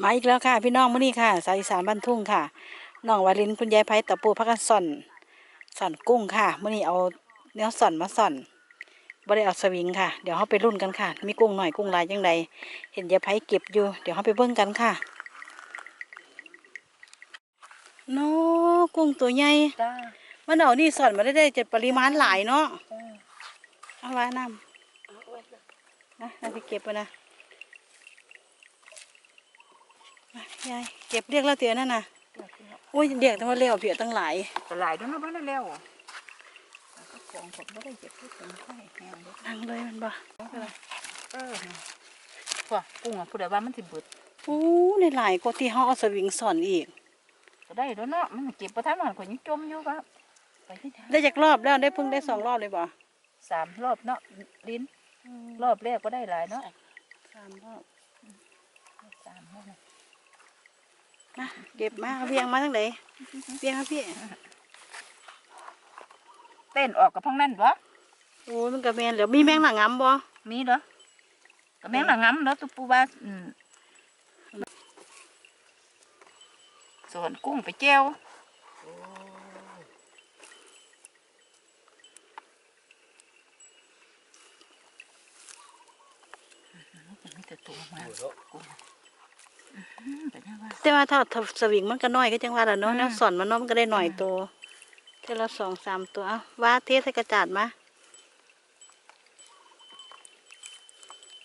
มาอีกแล้วค่ะ พี่น้องมื้อนี้ค่ะ สาวอีสานบ้านทุ่งค่ะน้องวาลินคุณยายไผตะปูพักกันซ่อนซ่อนกุ้งค่ะมื้อนี้เอาเนื้อซ่อนมาซ่อนบ่ได้เอาสวิงค่ะเดี๋ยวเฮาไปรุ่นกันค่ะ มีกุ้งหน่อยกุ้งหลายจังไดเห็นยายไผเก็บอยู่ เดี๋ยวเฮาไปเบิ่งกันค่ะโน้กุ้งตัวใหญ่จ้ามันเอานี่ซ่อนมาได้ได้จะปริมาณหลายเนาะจ้าเอาไว้น้ำนะเอาไปเก็บไปนะมา ยายเก็บเรียกแล้วเตียนั่นน่ะโอ้ยเด็กแต่ว่าเลี้ยวเพียตั้งหลายก็หลายด้วยนะบ้านนั่นแล้วแล้วก็ของผมไม่ได้เก็บที่ผมค่อยแห้งเด้อนั่งเลยมันบ่เออพวกกุ้งอะผู้ใดว่ามันสิเบิดโอ้ในหลายกว่าที่เขาเอาสวิงสอนอีกก็ได้แล้วเนาะมันเก็บประทันมันก็ยังจมอยู่ครับไปที่ทางได้จากรอบแล้วได้เพิ่งได้สองรอบเลยบ่สามรอบเนาะลิ้นรอบแรกก็ได้หลายเนาะสามรอบ สามรอบนะ มาเก็บมาเอาเวียงมาทั้งไหนเวียงครับพี่เต้นออกกับพังนั่นวะโอ้ยมันกระแมนเดี๋ยวมีแมงหนังงำบ่มีเหรอก็แม่งหลังงำแล้วตุปูว่าอืมส่วนกุ้งไปแก้วมันมีแต่ตัวมากุ้ง แต่ว่าถ้าถ้าสวิงมันก็น้อยก็จังว่าละเนาะอืมแนวสอนมันเนาะมันก็ได้หน่อยตัวเท่าละสองสามตัวเอาว่าเทใส่กระจาดมา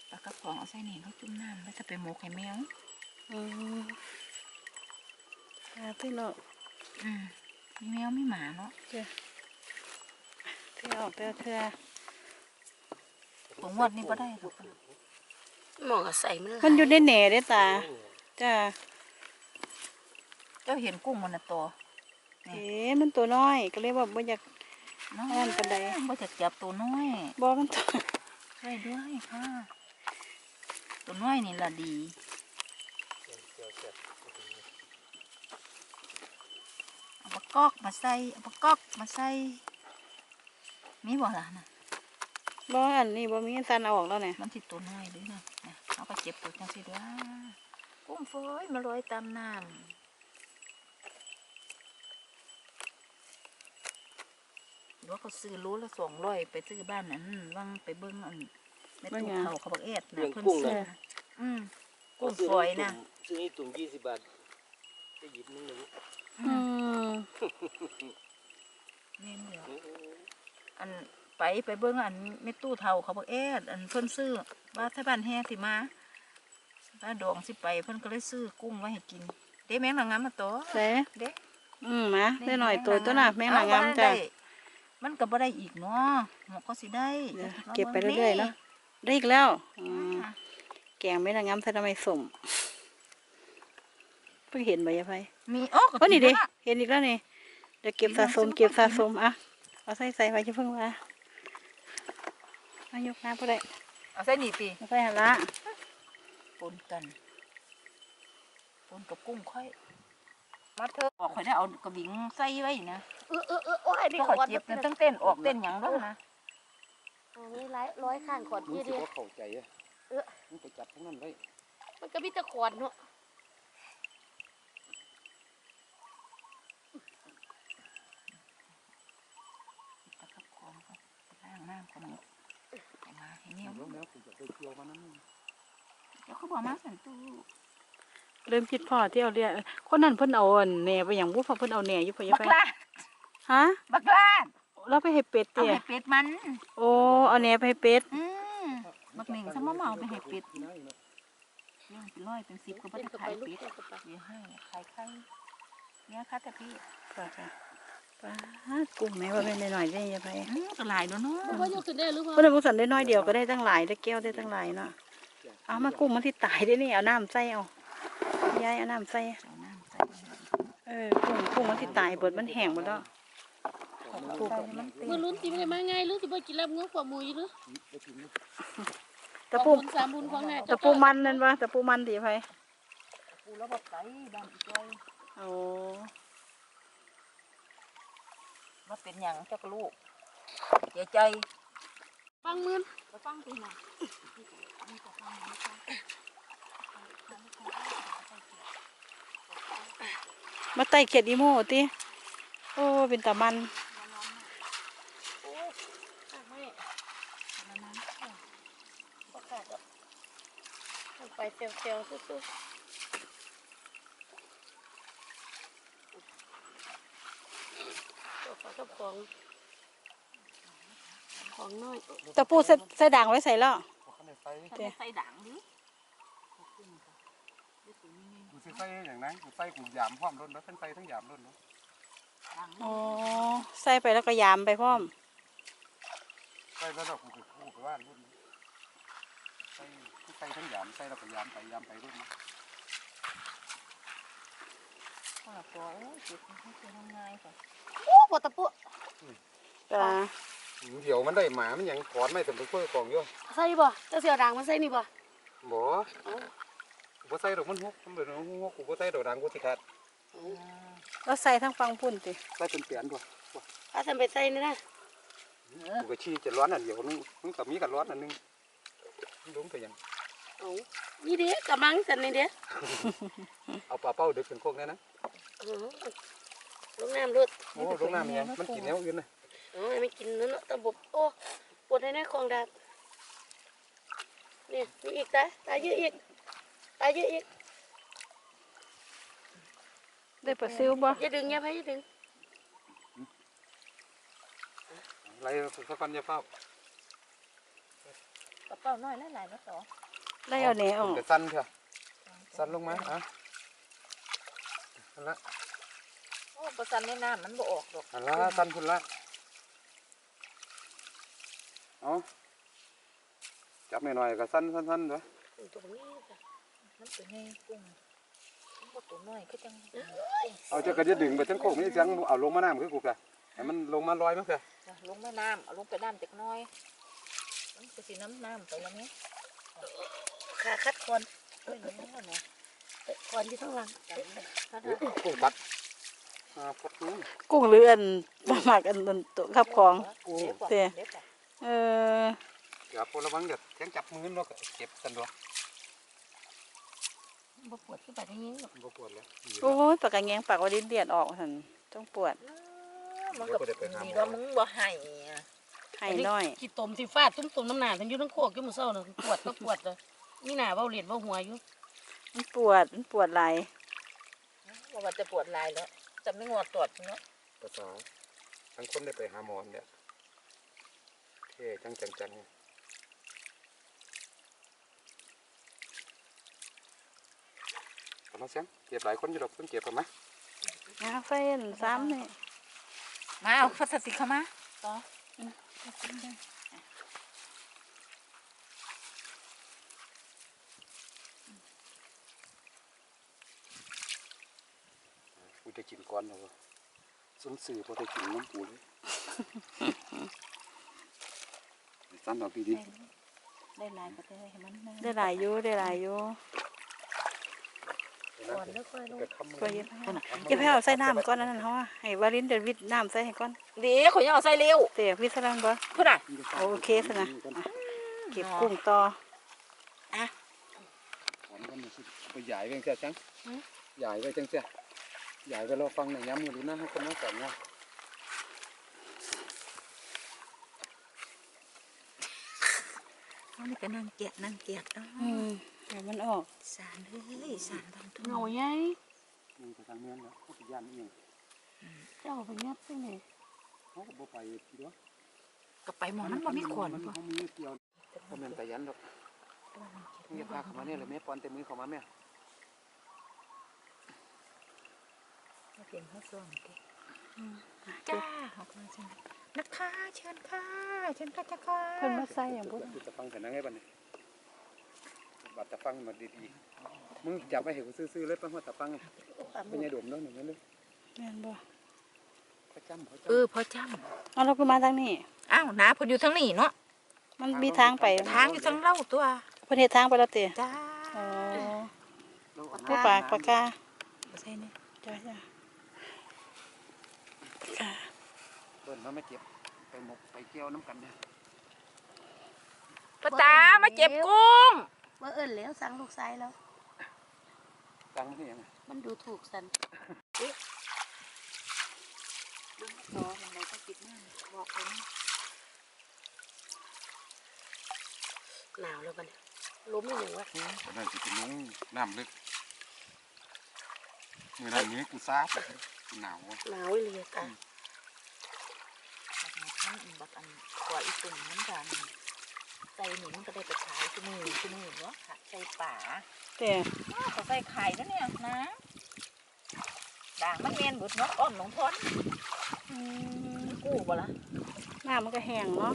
แล้วก็ของเอาใส่นี่เขาจุ่มน้ำแล้วจะไปหมกไข่แมวอืมเอาพี่เนาะอืมมีแมวมีหมาเนาะเทื่อออกเทื่อเทื่อผมงวดนี่ก็ได้หรอกหมองใส่มันมันอยู่ในแหน่เด้ตา จ้าเจ้าเห็นกุ้งมันน่ะตัวเอ๋มันตัวน้อย ก็เลยว่าบ่อยากน้อยอ่อนปานใดบ่จะจับตัวน้อยบ่มันตัวช่วยด้วยค่ะ ตัวน้อยนี่ละดีเอาปลากอกมาใส่เอาปลากอกมาใส่มีบ่ล่ะนะบ่อันนี้บ่มีสันเอาออกแล้วเนี่ยมันสิตัวน้อยด้วยนะนะเอาไปเก็บตัวจังสิเด้อ กุ้งเฟยมาลอยตามน้ำหรือว่าเขาซื้อรู้ละสองร้อยไปซื้อบ้านนั้นว่างไปเบิ้งอันแม่ตู้เขาเขาบอกเอ็ดนะเพิ่นซื้ออืมกุ้งฝอยนะซื้อนี่ตุ่มยี่สิบบาทจะหยิบนึงหนึ่งอืมนี่เดียวอันไปไปเบิ้งอันแม่ตู้เท่าเขาบอกเอ็ดอันเพิ่นซื้อว่าถ้าบ้านแฮ่สิมา บ้านดองสิไปเพิ่นก็เลยซื้อกุ้งไว้ให้กิน เด้แมงนางงามมาตัวแซ่เด้อืมมาได้หน่อยตัวตัวน่ะแม่งหลังงามเอจ้ะได้มันก็บ่ได้อีกเนาะหมกก็สิได้เดี๋ยวเก็บไปเรื่อยๆเนาะได้อีกแล้วอืมแกงไม่ละงามใส่ทำไมสมเพิ่งเห็นใบยะไพมีโอ้ก็โอ้นี่ดิกิละเห็นอีกแล้วนี่เดี๋ยวเก็บสะสมกินน้ำเก็บซุสะปสมอะเอาใส่ใส่ไว้จะเพิ่งมามายกน้ำก็ได้เอาใส่นี่ติมาใส่หันละ ปนกันปนกับกุ้งค่อย มาเถอะออกค่อยได้เอากระบิงใส่ไว้นะเออเออเออโอ้ยนี่ก็ขค่ออยดเจ็บนะตั้งเต้นออกเต้นหยังด้วยนะอันนี้ร้อยร้อยข้างขอดรู้ยี่สึเดีกยวว่าเข้าใจอะเออมันไปจับทั้งนั้นไว้มันก็มีแต่ขอดเนาะตะกับของก็ไปล้างน้ำกับหมกเอามาให้เหนียวแล้วแล้วผมจะไปเที่ยวมันนั่น เดี๋ยวเขาบอกมาสันตู้เริ่มคิดพ่อที่เอาเรียกคนนั้นเพิ่นเอาอันแหน่ไปอย่างบุฟเพิ่นเอาแหน่อยู่พอยะบักไพลาดฮะบักลาดเราไปให้เป็ดเอาเตี่ยให้เป็ดมัน โอ้เอาแหน่ไปให้เป็ดอืมบักหนึ่งสมะเมาไปให้เป็ดที่นั่นเนาะเรื่องเป็นร้อยเป็นสิบก็ไม่เป็นได้กับไปขายลูกเป็ดเป็นกับไปเดี๋ยวให้ขายไข่เนี่ยค่ะแต่พี่ป้าค่ะป้ากุ้งแม่ว่าเป็นหน่อยๆได้ยังไงอืมก็หลายแล้วเนาะเพราะว่าโยกขึ้นได้หรือเปล่า เพิ่นเอาสันได้น้อยเดียวก็ได้ตั้งหลายได้แก้วได้ตั้งหลายเนาะ เอามากุ้งมันที่ตายได้นี่เอาน้ำใส่เอายายเอาน้ำใส่เอาน้ำใส่เออกุ้งกุ้งมันที่ตายเบิดมันแห้งหมดแล้วปูใส่ให้มันเต็เมื่อมลุ้นตีไม่ได้มาง่ายหรือสิบ่กินแล้วงัวขวามูอยู่หรือได้กินไหมตะปูบุญสามบุญของแน่ตะปูมันนั่นวะตะปูมันตีไผปูแล้วแบบไก่บ้านอีกเลยโอ้มาเป็นหยังจักลูกเสียใจ ฟังมือนไปฟังตีหน่อย มาไต่เขียดอีโม่ติโอ้ เป็นตามันโอ้ข้างไม่อันนั้นค่ะบ่ขาดดอกลงไปเซลล์ๆสู้ๆตัวเขากับของของน้อยตะปูใส่ใส่ด่างไว้ใส่แล้ว บ่คันได้ไฟทำไมใส่ด่างดิกูสิใส่อย่างนั้นกูใส่กูยามพร้อมรถแล้วทั้งใส่ทั้งยามรถเนาะด่างอ๋อใส่ไปแล้วก็ยามไปพร้อมใส่แล้วเรากูก็กูไปว่านรถนะใส่กูใส่ทั้งยามใส่แล้วก็ยามไปยามไปรถนะข้าวตัวโอ้ยเจ็บมันคือทำง่ายค่ะโอ้ปวดตะปุจ้า เดี๋ยวมันได้หมามันหยังถอนไม่ถึงไปเพื่อกองอยู่ใส่บ่เจ้าเสียวด่างมาใส่นี่บ่บ่กูบ่ใส่ดอกมันหกมันเป็นหกกูบ่ใส่ดอกดังกูสิขาดแล้วใส่ทั้งฟังพุ่นติใส่เป็นเปลี่ยนบ่พาฉันไปใส่นี่นะกูก็ชี้จะร้อนอันเดียวนึงมึงก็มีกันร้อนอันนึงมึงลงไปยังเอานี่เด้กำลังฉันนี่เด้เอาปลาเป้าเด็กเป็นพวกนี้นะอ๋อลงน้ำรดโอ้ลงน้ำยังมันกินแนวอื่นนะ อ๋อไม่กินนั่นเนาะตะบบโอ้ปวดให้แน่ของดาบเนี่ยมีอีกตาตาเยอะอีกตาเยอะอีกได้ปลาซิวบ่อย่าดึงอย่าไปอย่าดึงไรสักวันจะเฝ้ากระเป๋าน้อยหลายๆแล้วต่อไล่เอาแหนออกแต่สั้นเถอะสั้นลงมาอะอันละโอ้ประสันในน้ำมันบ่ออกดอกอันละสั้นพุ่นละ เอาจับหน่อยๆก็สั้นสั้นสั้นเถอะตรงนี้จ้ะมันเป็นไงกุ้งมันบ่ตัวน้อยก็จังเอาจะกระจะดึงไปทั้งโคกนี่เสียงเอาลงมาน้ำคือกูกะให้มันลงมาลอยมั้งเถอะจ้ะลงแม่น้ำเอาลงไปน้ำจักหน้อยมันก็สิน้ำน้ำไปแล้วเนี่ยขาคัดคอนเอ้ยนี่แล้วเนาะคอนที่ข้างหลังจังถ้ากูปัดอ่าปัดนี้กุ้งหรืออันปลาหมักอันนั้นตัวขับของเด็ดกว่าเตะ เด็ดกว่าเออเดี๋ยวพอระวังเดี๋ยวแข้งจับมือเนาะก็เก็บกันด้วยบ่ปวดที่ปากอย่างนี้หรอกบ่ปวดแล้วโอ้ยปากกาแงงปากว่าดินเดียดออกหั่นต้องปวดมันก็ดีว่ามึงบ่ให้อะให้น้อยขี้ตมที่ฟาดตุ้มตมน้ำหนาทั้งอยู่ทั้งโคกอยู่มื้อเช้าน่ะปวดก็ปวดเลยมีหน้าเว้าเลียดเว้าหัวอยู่มันปวดมันปวดไหลายว่าว่าจะปวดลายแล้วจะไม่งอตรวจเนาะภาษาทั้งคนได้ไปหาหมอเนี่ย เท่จังจังจังเอามาเสียงเก็บหลายคนอยู่ดอกเพิ่งเก็บกันไหมนะเฟ้นซ้ำนี่มาเอาพลาสติกเข้ามาต่อกูจะกินก้อนแล้วส้นสื่อพอได้กินน้ำปูเลย สั้นดอกดีได้ลายก็ได้ให้มันนะได้หลายอยู่ได้หลายอยู่ๆก่อนแล้วค่อยลงกระทำก็เย็นอย่าแพ้เอาใส่น้ำก่อนนั่นเฮาอะให้วาลินเดี๋ยววิทน้ำใส่ให้ก่อนเดี๋ยวขอยยังเอาใส่เร็วเตะวิทซะลังบ่พุ่นอะโอเคซะนะอะเก็บกุ้งต่อผมก็มีสิไปใหญ่ไว้จังจังใหญ่ไว้จังจ้ะใหญ่ไว้รอฟังหน่อยย้ำมือดูนะให้คนมาก่อนนะ อันนี้ก็นั่งเกียดนั่งเกียดเนาะอืมเดี๋ยวมันออกสารเฮ้ยสารทำทุ่งเหงาใหญ่มึงไปทางเมืองแล้วเขาไปย่านนี่เองเจ้าไปยัดใส่ไหนเขาก็บ่ไปทีเดียวก็ไปหมองมันบ่มีขวานมันบ่เขามีเดียวเขาแม่นแต่ยันดอกมึงอย่าพาเขามาเนี่ยเลยแม่ปอนเต็มมือเขามาแม่เพียงเขาส่วนเด็ก จ้าขอบคุณจ้านะคะเชิญค่ะเชิญค่ะจ้าค่ะเพิ่นมาใส่อย่างพุ่นกูจะฟังแต่นั่งให้บัดนี้บัดจะฟังมาดีๆมึงจับไปเห็นกูซื่อๆเลยไปหัวตะฟังเป็นไงดมเนาะหนึ่งนั่นเลยแม่นบ่เขาจำเขาเอจำอพอจเอาเราคือมาทางนี้ำอ้าวนาเพนอยู่ทางนี้เนาะมันมีทางไปทางอยู่ทางเล่าตัวเพิ่นเฮ็ดทางไปแล้วเตะจ้าอ๋อเราเอาผู้ปากปากกาใช่เนี่ยจ้าจ้า เปิดมาไม่เก็บไปหมกไปเกี่ยวน้ำกันเนี่ยป้าตามาเจ็บกุ้งว่าเอิ้นแล้วสั่งลูกชายแล้วไปตังค์มันนี่ยังไงมันดูถูกสันเบิ่งจอมันเลยต้องปิดหน้าบอกเลยนะหนาวแล้วบัดนี้ล้มอีหยังวะตอนนั้นสิเป็นน้องน้ำลึกมือนั้นนี้กูซาบกูหนาวอะ หนาวอีหลีอะกะบักอัน บักอันกว่าอีตุ่มมันกันใส่หนิมันก็ได้ไปขายที่มือที่มือเนาะค่ะใส่ป่าแต่อ้าวเขาใส่ไข่แล้วเนี่ยนะด่างมันเมนบุดเนาะอ้อมหนองทอนอืมกู้บ่ละน้ำมันก็แห้งเนาะ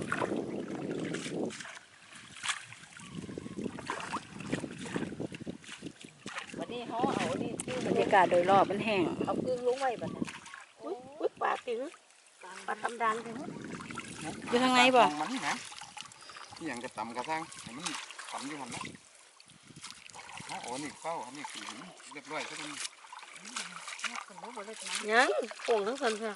วันนี้เขาเอานี่ซื้อบรรยากาศโดยรอบมันแห้งเอากึ่งลงไว้บัดนั้อุ้ยอุ้ยปลาติ๋งปลาทำดังถึง อยู่ทางไหนบ่มันนี่นะที่ยังจะต่ำกระซังให้มันต่ำอยู่หันนะอ๋อโอ้นี่เข้าอันนี้คือเรียบร้อยซะกันเนี่ยคนรู้บ่เล็กนะยังโป่งทั้งสันค่ะ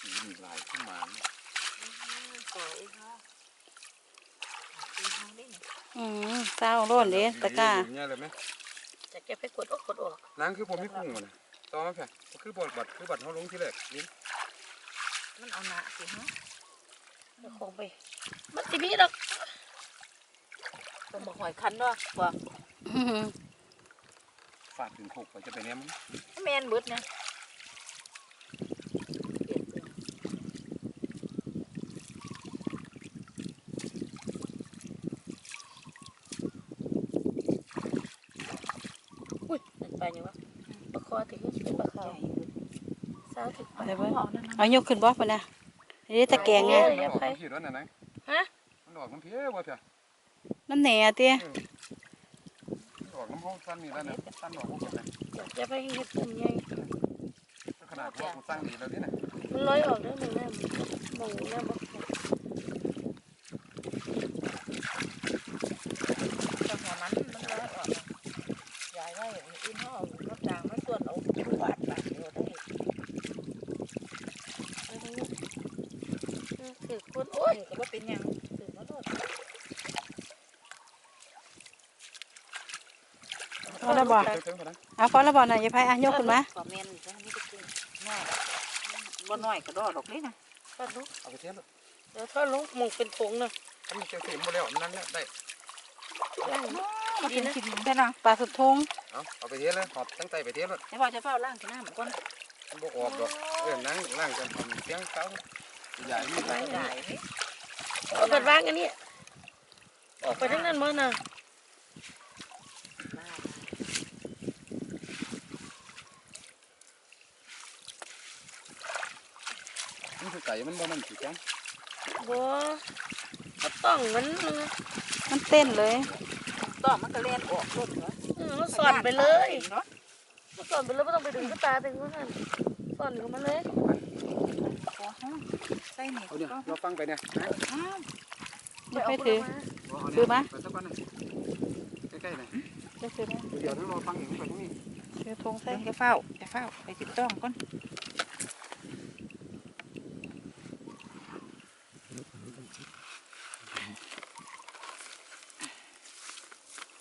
สีมีลายขึ้นมาสวยค่ะตีทางได้นี่อืมเจ้าโร่นเด้ตะกร้าเนี่ยเลยไหม จะแกไปกดออกกดออกนางคือผมมีกุ้งอะนะต่อมาแผ่คือบทบัตรคือบัตรเขาลงที่แรกนี่มันเอาหนาสิฮะเอาของไปมันสิมีดอกต้องมาหอยคันเนาะว่าอื้อหือฟาดถึงหกไปจะไปเนี้ยมันแมนเบิดนะเปลี่ยนเป็น อุ้ยเป็นไปยังวะปลาคอถึงเป็นปลาขาวใหญ่เบิดสาวถึงเอาได้เบิ่งเอานั่นนะเอายกขึ้นบ่ปะนะนี่ตะแกรงไงเอ้มันออกมันผิดแล้วนะนะฮะมันออกมันเพี้ยว่ะเถอะมันแหน่เตี้ยมันออกน้ำห้องสั้นนี่แล้วนะสั้นออกพวกแบบนี้อยากจะไปเฮ็ดปุ่มใหญ่ขนาดว่ากูสร้างดีแล้วนี่นะมันลอยออกได้หนึ่งแม่มองแม่บอก จังหวะนั้นมันร้อยออกอะยายว่าอย่างนี้อินเขาเอาน้ำจางมาส่วนเอาบาดบาดเดียวได้ ถือ คนโอ้โอ้ยยก็ว่าเป็นหยังตื่นมาโดดพอแล้วบ่เติมๆพอนะเอาพอแล้วบ่น่ะยายไผอะยกขึ้นมาก็แม่นจ้ะนี่ก็คือน้อยบ่น้อยก็ดอดอกนี่นะปัดลูกเอาไปเทียบเลยเดี๋ยวถ้าลงมองเป็นผงนะถ้ามีเจ้าเสียมหมดแล้วนั่นแหละได้ล่างมันเป็นกินได้นะปลาสุดทงเอาเอาไปเทียบเลยหอบตั้งใจไปเทียบเลยแต่ว่าจะเฝ้าล่างที่น้ำก่อนมันบ่ออกดอกเออนั่งล่างกันทำเสียงเต้า ใหญ่นี่หลายหลายนี่เอาปัดวางอันนี้ออกไปทั้งนั้นมั้งนะมันคือไก่มันบ่มันสิจังบัวก็ต้องมันนะมันเต้นเลยต่อมันก็เล่นออกรถเหรอเออมันสอนไปเลยเนาะมันสอนไปเลยไม่ต้องไปดึงก็ตาดึงก็หัน สอนของมันเลยขอห้องใส่นี่เอาเนี่ยเราฟังไปเนี่ยนะอ้าวยายไผถือเอาเนี่ยซื้อมาไปสักวันหนึงใกล้ๆหน่อยจะซื้อมาเดี๋ยวทั้งเราฟังอย่างนี้ไปทั้งนี้ซื้อทงใส่เดี๋ยวจะเฝ้าจะเฝ้าไปติดต้องก่อน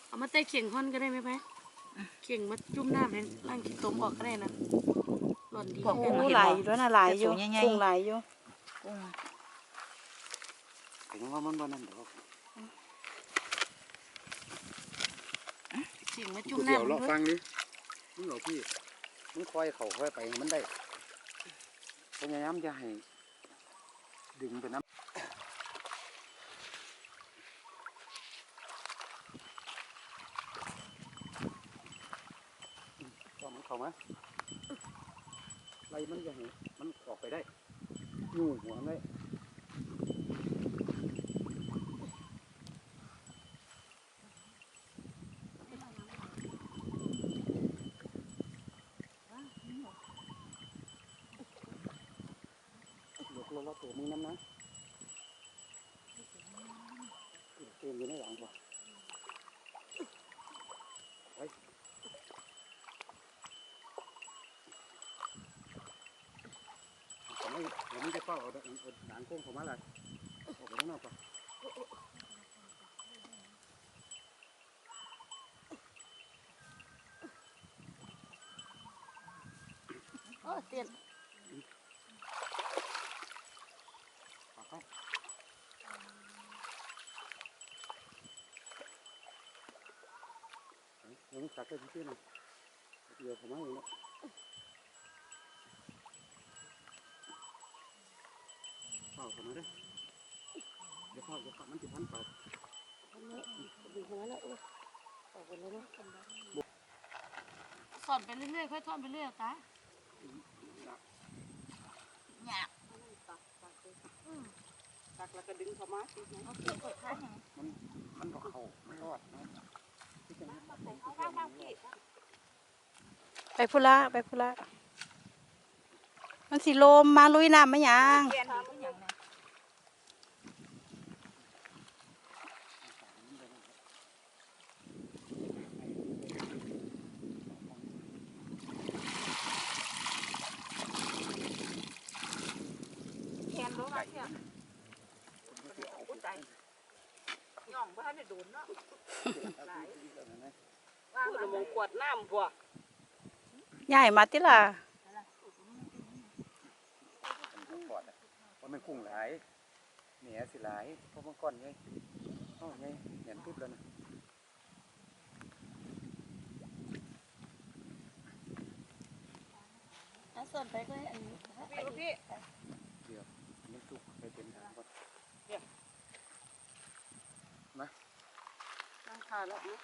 เอามาเตะเข่งห่อนก็ได้ไหมไปเข่งมาจุ่มน้ำให้ล่างขี้ตมออกก็ได้นะ หล่อนดีโอ้หลายอยู่ด้วยนะหลายอยู่กุ้งหลายอยู่กุ้งแต่ยังว่ามันบ่นั่นเดี๋ยวเข่งมาจุ่มเดี๋ยวน้ำเราด้วยฟังนี่มึงเหรอพี่มึงคอยเขาคอยไปให้มันได้พยายามจะให้ดึงไปน้ำก็มันเข้ามาไล่มั นจะหมันออกไปได้อยู่หัวได้ยกลงว่าตัวมึงน้ำนะเกมอยู่ในหลังป่ะไป ผมไม่ผมไม่จะเฝ้าเอาเอาหนังโค้งเข้ามาเลยนอกก่อนเออเตียนปากเข้าเดี๋ยวมึงตักได้ที่ไหนเดี๋ยวผมให้เนาะ เปล่าทำไมเด้อเดี๋ยวเข้าเดี๋ยวมันจะพันเปล่าดีขนาดนั้นเออออกไปแล้วนะสอนไปเรื่อยๆค่อยทอนไปเรื่อยตาหยาบตักแล้วก็ดึงเข้ามาเอเกี่ยวกับข้างมันมันบอกเขาไม่รอดนะที่จะให้าไปพุละไปพุละมันสิโลมมาลุยน้ำไหมยังแกนดีก็อย่างนั้นแกนรู้ว่าเนี่ยอุ้ยใจย่องบ้านเนี่ยโดนเนาะหลายว่าง พูด แล้ว มงกวดน้ำพวก ใหญ่มาติล่ะมันปอดอะเพราะมันกุ้งหลายเหนียสิหลายเพราะมันก้อนไงอ๋อไงเหนียนปึ๊บแล้วนะถ้าสอนไปก็ให้อันนี้พี่ลูกพี่เดี๋ยวมันสุกไปเต็มทางก่อนนั่งทานแล้วนะ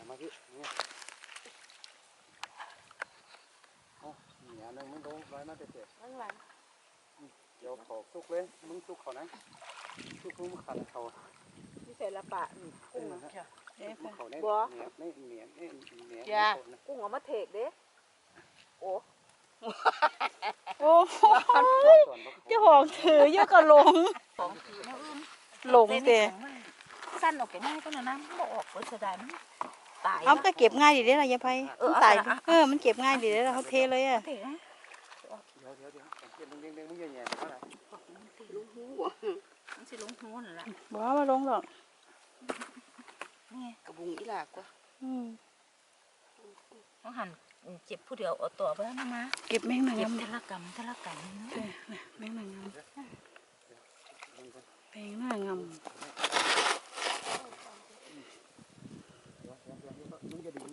เอามาพี่นี่โอ้เหนียวนึงมึงดนร้อยมาเจ็บข้างหลังเดี๋ยวขอสุกเลย มึงสุกเขานะสุกมึงขัดเขาพี่เสร็จละปะนี่กุ้งเนะฮะมึงเขาเนี่ยเหนียเนี่ยเหนียนี่เนียกุ้งเอามาเทกเด้โอ้โอ้โหส่วนเจ้าองถือเยอะก็หลงหลงเตะสั้นออกจากง่ายก็นะน้ำบ่ออกเปิดเสียดายมัน ตายเอาก็เก็บง่ายดีเด้อล่ะยายไพเออมันเอาตายเอาเอา เออมันเก็บง่ายดีเด้อล่ะเขาเทเลยอะเทนะเดี๋ยวเดี๋ยวเดี๋ยวเดี๋ยวมึงเด้งเด้งมึงแย่ๆเท่าไหร่ลูกหูมันสิลงหูนั่นแหละบ่ว่ามาลงหรอกนี่กระบุงอีหลากกว่าอืมเขาหันเจ็บผู้เดียวเอาตัวไปแล้วนะมาเก็บแมงนางเจ็บงามเทละกรรมเทละกรรมเนาะเออน่ะแมงนางงามมึงก็แมงนางงาม มึง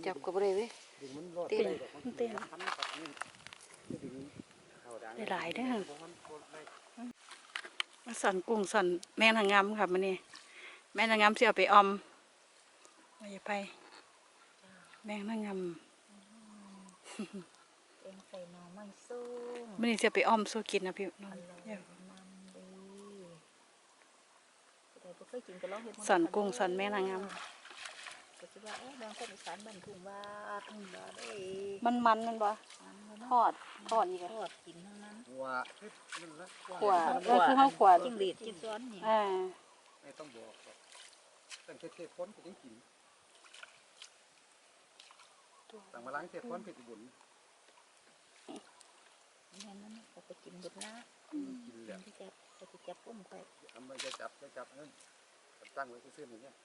จะดึงจับกับอะไรเว้ยดึงมันรอดมันเต้นคันกับนี่จะดึงเขาดังได้หลายเด้อมาสอนกุ้งสอนแมงนางงามค่ะมันนี่แมงนางงามสิเอาไปออมว่าอย่าไป แมงนางงามเองใส่หน่อไม้ส้มมันนี่สิเอาไปออมสู้กินนะพี่น้องอร่อยเดี๋ยวมันดีผู้ใดบ่เคยกินก็ลองเฮ็ดสอนกุ้งสอนแม่นางงามก็ สิว่าเอ๊ะบางคนอีสานบ้านทุ่งว่าทุ่งว่าได้มันมันมันบ่มันทอดทอดอีกทอดกินทั้งนั้นว่านั่นละขวาก็คือข้าวขวาจิ้งหรีดจิ้งซ้อนนี่อ่าไม่ต้องบอกตั้งเทศพ้นไปยังกินตั้งมาล้างเทศพ้นผิดบุญแม่นมันก็ไปกินเบิดละกินแล้วที่จะไปสิจับปุ้มไปทำไมจะจับจะจับเงินตั้งไว้ซื่อๆอย่างเงี้ย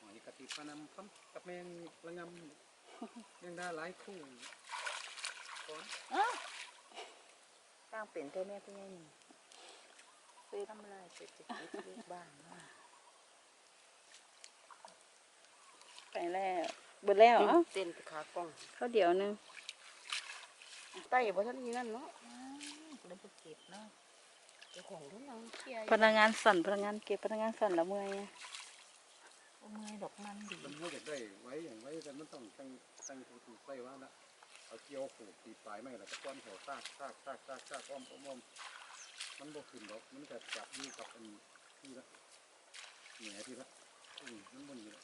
หอย กะทิพนำพันกับแมงระงำยังได้หลายคู่ก้อนตั้งเป็นเท่าแม่ผู้ใหญ่นี่เคยทำลายเศรษฐกิจลูกบ้านเนาะไปแล้วเบิดแล้วเอ้าเต้นไปขากล้องข้าวเดียวหนึงใต้บ่ทันนี้นั่นเนาะอ้าวเลยบ่เก็บเนาะเจ้าของด้วยนางเคลียร์พนักงานสั่นพนักงานเก็บพนักงานสั่นละเมื่อยอะ บ่เมื่อยดอกมันดีมันไม่อยากได้ไว้อย่างไว้แต่มันต้องตั้งตั้งถูกใส่ว่านะเอาเกี่ยวผูกตีปลายไม่แล้วก็ก้อนแถวซากซากซากซากซากอ้อมอ้อมอ้อมมันบ่ขึ้นดอกมันจะจับอยู่กับอันที่ละเหนียที่ละอืมมันบนอยู่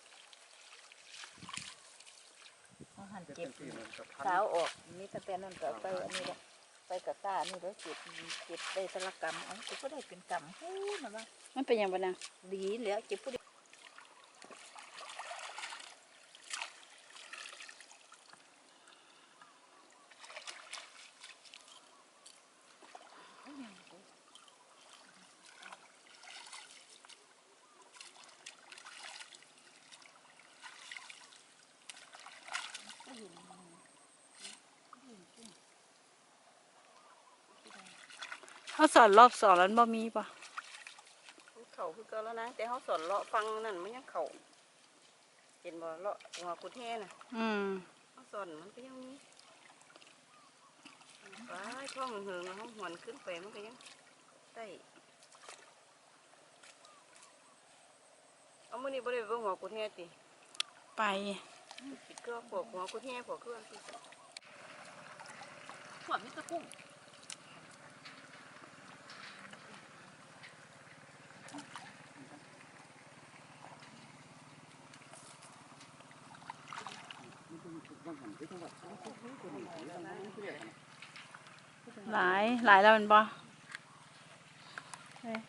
เขาหันเป็นเก็บที่มันกับพันสาวออกมีตั้งแต่นั้นก็ไปอันนี้แหละไปกับตาอันนี้แล้วเก็บเก็บได้สลักกรรมเอ๋อก็ได้เป็นกรรมฮู้นะว่ามันเป็นหยังบ่นางดีแล้วเก็บผู้ เดียวเขาสอนรอบสองแล้วบ่มีปะเขาคือเก่าแล้วนะแต่เขาสอนเลาะฟังนั่นมันยังเขาเห็นบ่เลาะหัวกุดแห่น่ะ อืมเขาสอนมันก็ยังมีว้ายช่องเหิงแล้วเขาหวนขึ้นไปมันก็ยังได้เอามื้อนี้บ่ได้ไปเบิ่งหัวกุดแห่ติไปปิดก็พวกหัวกุดแห่พวกเครื่องที่หัวมิตรกุ้ง หลาย หลายแล้วมันบ่เอ้ย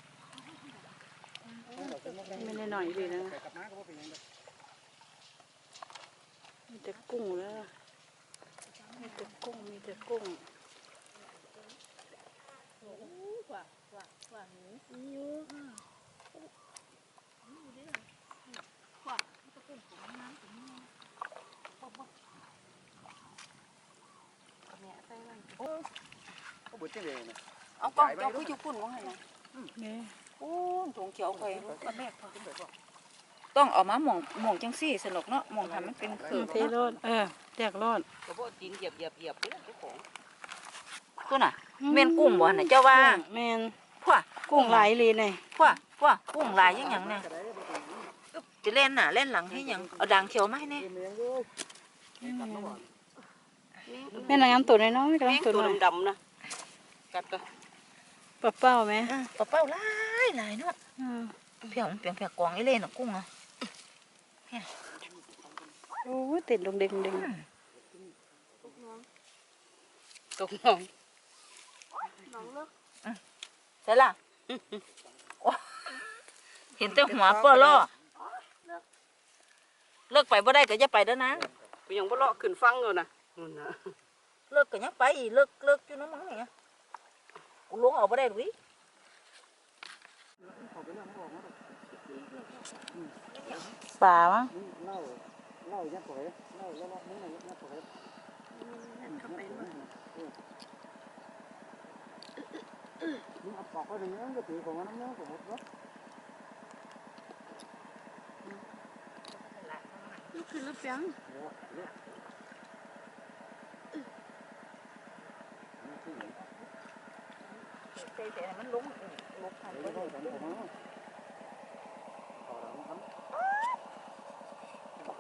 ไม่ได้หน่อยดีนะแต่กับน้าก็บ่เป็นหยังมีแต่กุ้งแล้วมีแต่กุ้งมีแต่กุ้งเนี่ ยใส่ไว้ก็เบิดจังได๋น่ะเอากล้องเจ้าผู้อยู่ปุ่นว่าไงนะนี่โอ้ถุงเขียวไปก็แบกพอต้องเอามาหม่องหม่องจังซี่สลกเนาะหม่องทำมันเป็นอืเขืมอเทโรดเออเรียกโรดก็บ่ดินเหยียบเหยียบเหยียบเด้อเจ้าของตัวน่ะแม่นกุ้งบ่น่ะเจ้าว่าแม่นพวกกุ้งหลายเลยนี่พวกพวกกุ้งหลายยังหยังเนี่ยอึ๊บจะเล่นหน้าเล่นหลังให้หยังเอาด่างเขียวมาให้แน่แม่นางงามตัวน้อยๆกำลังตัวตัวน้อยดำๆนะ กัดก็ปลาเป้าไหมอะปลาเป้าหลายหลายเนาะอืมเพียงเพียงเพียงกวางไอ้เล่นน่ะกุ้งอะโอ้ยติดลงเด้งเด้งตกน้องใช่ล่ะโอ้เห็นแต่หัวเปล่อล่อเลิกไปบ่ได้ก็อย่าไปเด้อนะไปยังบ่เลาะขึ้นฟังแล้วนะนั่นน่ะเลิกก็ยังไปอีกเลิกเลิกอยู่น้ำมันเนี่ย กูลงเอาบ่ได้หรอกวิปลามั้งเล่าเล่ายัดเข้าไปเล่าแล้วเล่ามึงน่ะยัดเข้าไปมึงเอาปอกไว้ตรงนี้ก็ถือของมันน้ำเนื้อของมันเนาะขึ้นแล้วเปียง ใส่แต่มันลงลงทาเดี๋ยวก็ได้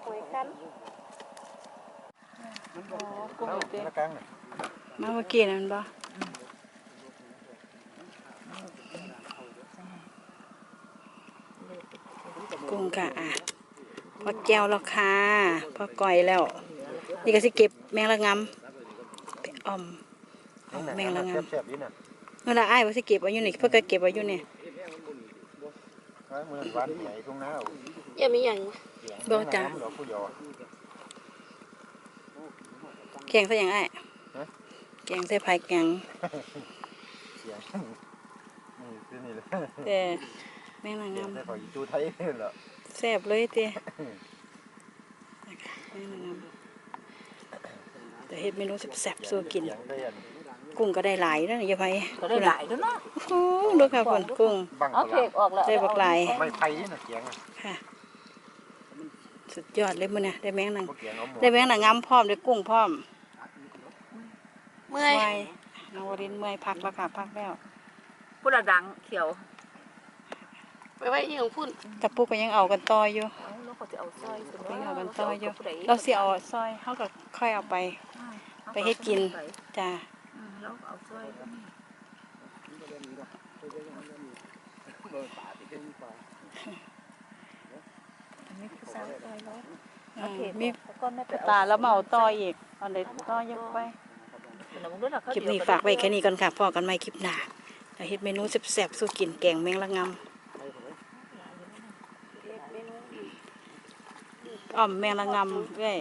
คุยกันโอ้กุ้งเจ๊มาเมื่อกี้นั่นบ่กุ้งกะอะพอแก้วแล้วค่ะพอก่อยแล้ว นี่ก็สิเก็บแมงละงำไปอ่อมแมงละงแซ่บๆดีนะำ เวลาอ้ายว่าสิเก็บไว้อยู่นี่เพิ่นก็เก็บไว้อยู่นี่ไว้มื้อนั้นหวานใหญ่ทุ่งนาเอาอย่ามีหยังบ่จ้ะดอกผู้เดียวอะแกงใส่หยังอ้ายฮะแกงใส่ผักหยังเสียงนี่คือนี่เลยแต่แมงละเสียงงำแต่ขออีจูไทยเหรอแซ่บเลยเต้แม่นางงามแต่เฮ็ดเมนูแซ่บๆสู้กิน เสียงได้อัน กุ้งก็ได้หลายนะนี่ยายไผก็ได้หลายแล้วเนาะโอ้ดูค่ะฝนกุ้งบังเอาเพลาดกออกแล้วได้บักหลายไม่ไผ่นี่น่ะเสียงค่ะ สุดยอดเลยมื้อนี้ได้แมงนางได้แมงนางงามพร้อมได้กุ้งพร้อม เมื่อยนวรินเมื่อยพักแล้วค่ะพักแล้วพุทธดังเขียว ไปไว้ยังพุ่นตะปุกก็ยังเอากันต่ออยู่เอาจะเอาสร้อยสก็ยังเอากันต่ออยู่ เราสิเอาซอยเฮาก็ค่อยเอาไป ไปเฮ็ดกินจ้า แล้วเอาสร้อยก็มีอันนี้คือสาวสร้อยแล้วอืเอามเพกมีแล้วก็ไม่ไปเอตาแล้วมาเอาต่ออีกเอันใดต่อเยอะไปเดี๋ยวมึงรู้นะเขาคลิปเดี๋ยวนี้ฝากไว้แค่นี้ก่อนค่ะพอกันใหม่คลิปหน้าจะเฮ็ดเมนูแซ่บๆสู้กินแกงแมงละงำอ้อมแมงละงำเว้ย